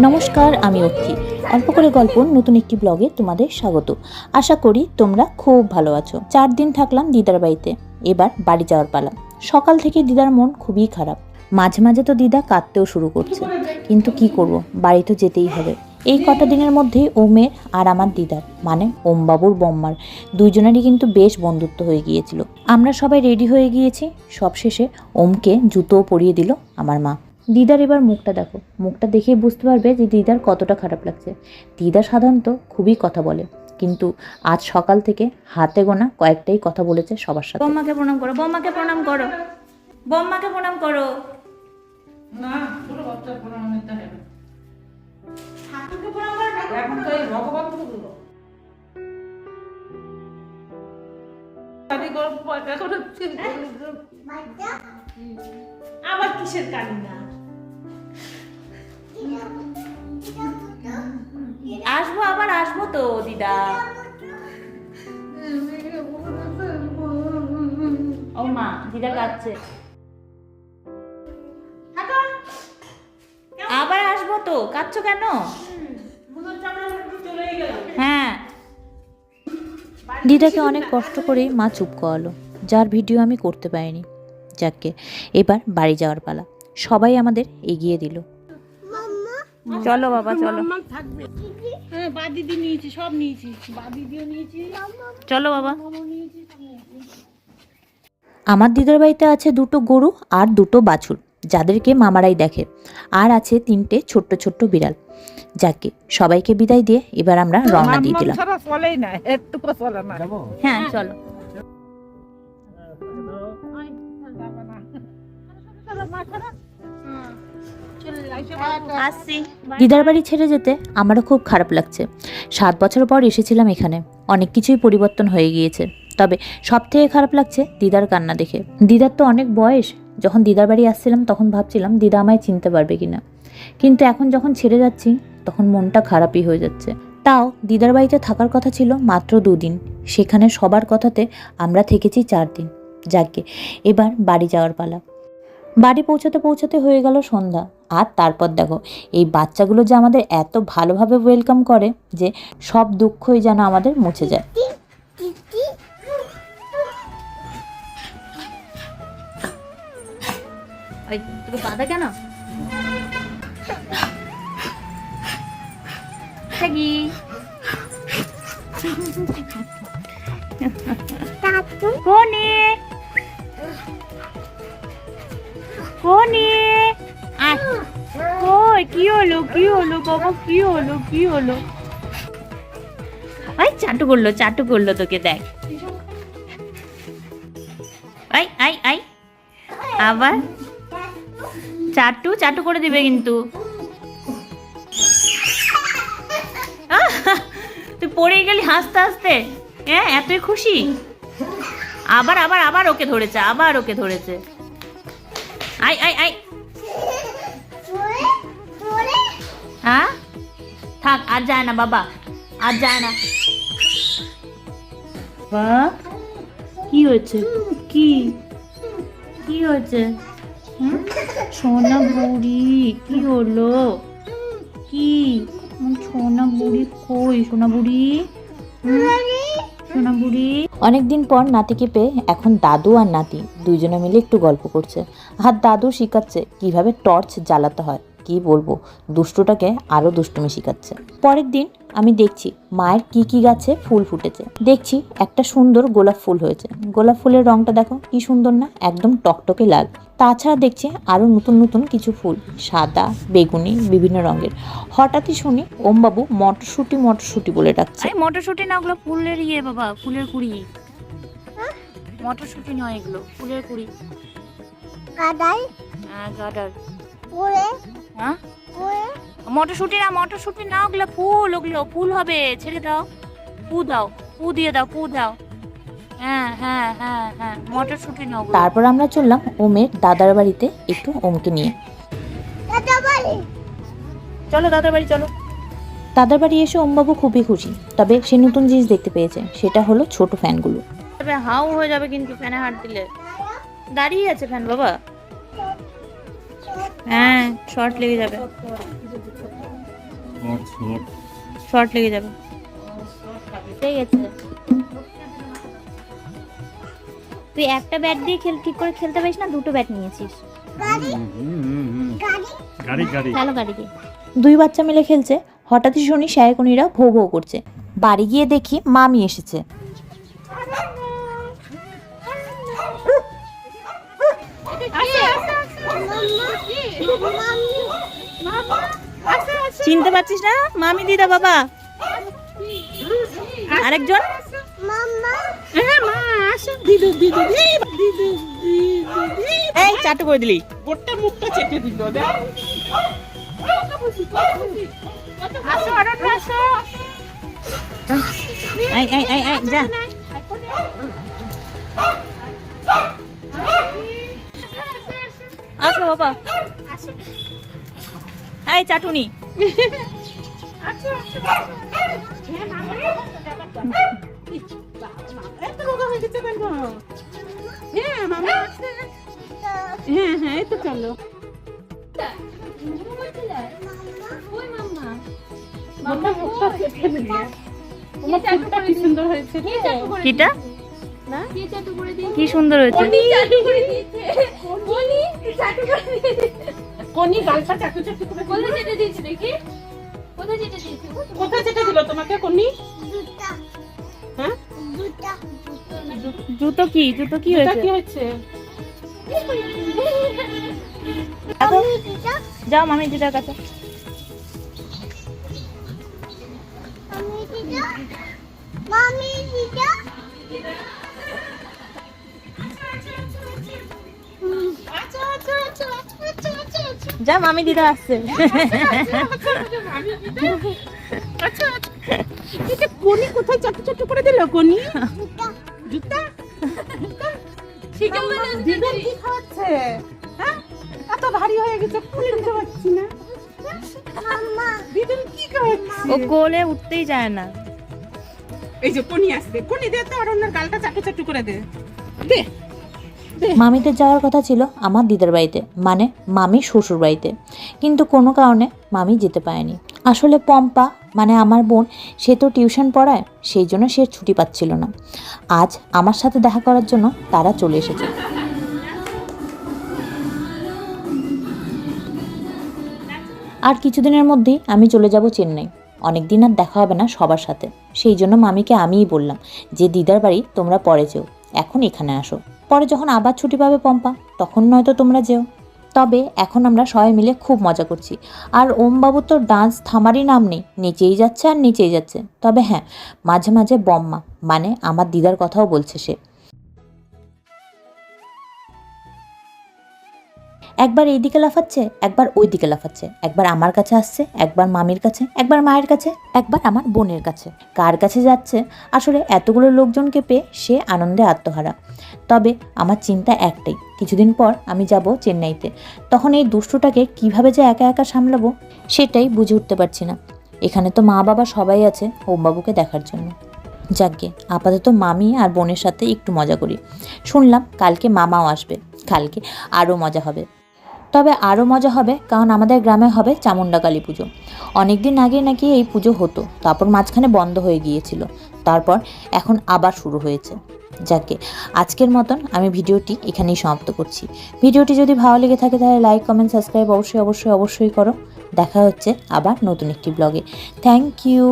নমস্কার, আমি অর্থি অল্প করে গল্প, নতুন একটি ব্লগে তোমাদের স্বাগত। আশা করি তোমরা খুব ভালো আছো। চার দিন থাকলাম দিদার বাড়িতে। এবার বাড়ি যাওয়ার পালা। সকাল থেকে দিদার মন খুবই খারাপ। মাঝে মাঝে তো দিদা কাঁদতেও শুরু করছে। কিন্তু কি করব? বাড়ি তো যেতেই হবে। এই কটা দিনের মধ্যেই ওমের আর আমার দিদার মানে ওমবাবুর বম্মার দুইজনেরই কিন্তু বেশ বন্ধুত্ব হয়ে গিয়েছিল। আমরা সবাই রেডি হয়ে গিয়েছি সবশেষে ওমকে জুতোও পরিয়ে দিল আমার মা। দিদার এবার মুখটা দেখো মুখটা দেখেই বুঝতে পারবে যে দিদার কতটা খারাপ লাগছে। দিদা সাধারণত খুবই কথা বলে কিন্তু আজ সকাল থেকে হাতে গোনা কয়েকটাই কথা বলেছে সবার সাথে। বম্মাকে প্রণাম করো বম্মাকে প্রণাম করো বম্মাকে প্রণাম করো। না পুরো বাচ্চা প্রণাম। আবার কিসের কান্না? আসব আবার আসব তো দিদা। ও মা দিদা কাঁদছে। আবার আসব তো কাঁদছো কেন? দিদাকে অনেক কষ্ট করেই মা চুপ করালো। যার ভিডিও আমি করতে পারিনি। যাকে এবার বাড়ি যাওয়ার পালা। সবাই আমাদের এগিয়ে দিল। চলো বাবা চলো। হ্যাঁ দিদি নিয়েছি সব নিয়েছি। দিদিও নিয়েছি। চলো বাবা। আমার দিদার বাড়িতে আছে দুটো গরু আর দুটো বাছুর। যাদেরকে মামারাই দেখে। আর আছে তিনটে ছোট্ট ছোট্ট বিড়াল। যাকে সবাইকে বিদায় দিয়ে এবার আমরা রওনা দিয়ে দিলাম। ছাড়া চলেই না একটু চলে না। হ্যাঁ চলো। দিদার বাড়ি ছেড়ে যেতে আমারও খুব খারাপ লাগছে। সাত বছর পর এসেছিলাম এখানে। অনেক কিছুই পরিবর্তন হয়ে গিয়েছে। তবে সব থেকে খারাপ লাগছে দিদার কান্না দেখে। দিদার তো অনেক বয়স। যখন দিদার বাড়ি আসছিলাম তখন ভাবছিলাম দিদা আমায় চিনতে পারবে কিনা। কিন্তু এখন যখন ছেড়ে যাচ্ছি, তখন মনটা খারাপই হয়ে যাচ্ছে। তাও দিদার বাড়িতে থাকার কথা ছিল মাত্র দুদিন। সেখানে সবার কথাতে আমরা থেকেছি চার দিন। যাকে, এবার বাড়ি যাওয়ার পালা। বাড়ি পৌঁছাতে পৌঁছাতে হয়ে গেল সন্ধ্যা। আর তারপর দেখো, এই বাচ্চাগুলো যে আমাদের এত ভালোভাবে ওয়েলকাম করে যে সব দুঃখই যেন আমাদের মুছে যায়। বাধা কেন? থাকি। কোনে? কোনে? কই, কি হলো কি হলো বাবা, কি হলো কি হলো? আই চাটু করল চাটু করল তোকে, দেখ। আই আই আই আবার? চাটু চাটু করে দিবে কিন্তু। পড়ে গেলি হাসতে হাসতে। হ্যাঁ এতই খুশি? আবার আবার আবার ওকে ধরেছে, আবার ওকে ধরেছে। আই আই আই হ্যাঁ? থাক, আর যায় না বাবা, আর যায় না। বা কি হয়েছে? কি? কি হয়েছে? সোনা বুড়ি, কি হলো? কি? কই? অনেকদিন পর নাতিকে পেয়ে এখন দাদু আর নাতি দুইজনে মিলে একটু গল্প করছে। আর দাদু শিখাচ্ছে কীভাবে টর্চ জ্বালাতে হয়, কি বলব? দুষ্টুটাকে আরও দুষ্টুমি শিখাচ্ছে। পরের দিন আমি দেখছি মায়ের কি কি গাছে ফুল ফুটেছে। দেখছি একটা সুন্দর গোলাপ ফুল হয়েছে। গোলাপ ফুলের রংটা দেখো, কি সুন্দর না? একদম টকটকে লাল। তাছাড়া দেখছি আরও নতুন নতুন কিছু ফুল সাদা বেগুনি বিভিন্ন রঙের। হঠাৎই শুনি ওমবাবু মটরশুঁটি মটরশুঁটি বলে ডাকছে। আরে মটরশুঁটি না ওগুলো ফুলের ইয়ে বাবা ফুলের কুড়ি। মটরশুঁটি নয় এগুলো ফুলের কুড়ি। কাদাই হ্যাঁ গাডার। পরে। হ্যাঁ? মটরশুঁটি না মটরশুঁটি না ওগুলো ফুল ওগুলো ফুল হবে ছেড়ে দাও। পু দাও পু দিয়ে দাও পু দাও। তারপর আমরা চললাম ওমের দাদার বাড়িতে একটু ওমকে নিয়ে। চলো দাদার বাড়ি চলো। দাদার বাড়ি এসে ওমবাবু খুবই খুশি তবে সে নতুন জিনিস দেখতে পেয়েছে সেটা হলো ছোট ফ্যানগুলো। তবে হাউ হয়ে যাবে কিন্তু ফ্যানে হাত দিলে। দাঁড়িয়ে আছে ফ্যান বাবা। হ্যাঁ শর্ট লেগে যাবে। শর্ট লেগে যাবে। ঠিক আছে। তুই একটা ব্যাট দিয়ে খেল ঠিক করে খেলতে পারিস না দুটো ব্যাট নিয়েছিস। গাড়ি? চালো দুই বাচ্চা মিলে খেলছে। হঠাৎই শুনি শায়কনিরা ভো ভো করছে। বাড়ি গিয়ে দেখি মামি এসেছে। চিনতে পারছিস না? মামি দিদা বাবা। আরেকজন? মাম্মা হ্যাঁ মা আসো দিদু দিদু এই দিদু দিদু এই চাটু করে দিলি। গোটা মুখটা চেটে দিল আই আই আই আই যা। আসো বাবা। এই চাটুনি। রোগা হয়ে হ্যাঁ মামা হ্যাঁ হ্যাঁ এই তো চলো কি সুন্দর হয়েছে রে। কিটা কি সুন্দর হয়েছে কোনি গালটা চাটু চাটু করে দিল। কোথায় চেটে দিল তোমাকে কোনি? জুতো কি জুতো কি হয়েছে কি দুটা যাও মামি দিদার কাছে আচ্ছা আচ্ছা আচ্ছা আচ্ছা আচ্ছা আচ্ছা যা মামি দিদা আসছে আচ্ছা আচ্ছা কোনি কোথায় চাটু চাটু করে দিল কোনি জুতা? ঠিক কি খাচ্ছে? হ্যাঁ? এত ভারী হয়ে গেছে খুলে নিতে পারছি না। কি ও কোলে উঠতেই যায় না। এই যে কোনি আসবে কোনি দে তো আর ওনার গালটা চাটু চাটু করে দে দে। মামিদের যাওয়ার কথা ছিল আমার দিদার বাড়িতে মানে মামি শ্বশুর বাড়িতে। কিন্তু কোনো কারণে মামি যেতে পারেনি। আসলে পম্পা মানে আমার বোন, সে তো টিউশন পড়ায়, সেই জন্য সে ছুটি পাচ্ছিল না। আজ আমার সাথে দেখা করার জন্য তারা চলে এসেছে। আর কিছুদিনের মধ্যেই আমি চলে যাব চেন্নাই। অনেক দিন আর দেখা হবে না সবার সাথে। সেই জন্য মামিকে আমিই বললাম যে, দিদার বাড়ি তোমরা পরে যেও। এখন এখানে আসো। পরে যখন আবার ছুটি পাবে পম্পা, তখন নয়তো তোমরা যেও। তবে এখন আমরা সবাই মিলে খুব মজা করছি। আর ওমবাবু তো ডান্স থামারই নাম নেই, নিচেই যাচ্ছে আর নিচেই যাচ্ছে। তবে হ্যাঁ মাঝে মাঝে বম্মা মানে আমার দিদার কথাও বলছে সে। একবার এই দিকে লাফাচ্ছে, একবার ওই দিকে লাফাচ্ছে। একবার আমার কাছে আসছে, একবার মামির কাছে, একবার মায়ের কাছে, একবার আমার বোনের কাছে। কার কাছে যাচ্ছে? আসলে এতগুলো লোকজনকে পেয়ে সে আনন্দে আত্মহারা। তবে আমার চিন্তা একটাই, কিছুদিন পর আমি যাব চেন্নাইতে। তখন এই দুষ্টুটাকে কীভাবে যে একা একা সামলাবো, সেটাই বুঝে উঠতে পারছি না। এখানে তো মা বাবা সবাই আছে ওমবাবুকে দেখার জন্য। যাকগে, আপাতত মামি আর বোনের সাথে একটু মজা করি। শুনলাম কালকে মামাও আসবে, কালকে আরও মজা হবে। তবে আরও মজা হবে কারণ আমাদের গ্রামে হবে চামুন্ডা কালী পুজো। অনেক দিন আগে নাকি এই পুজো হতো, তারপর মাঝখানে বন্ধ হয়ে গিয়েছিল, তারপর এখন আবার শুরু হয়েছে। যাকে আজকের মতন আমি ভিডিওটি এখানেই সমাপ্ত করছি। ভিডিওটি যদি ভালো লেগে থাকে তাহলে লাইক, কমেন্ট, সাবস্ক্রাইব অবশ্যই অবশ্যই অবশ্যই করো। দেখা হচ্ছে আবার নতুন একটি ব্লগে। Thank you.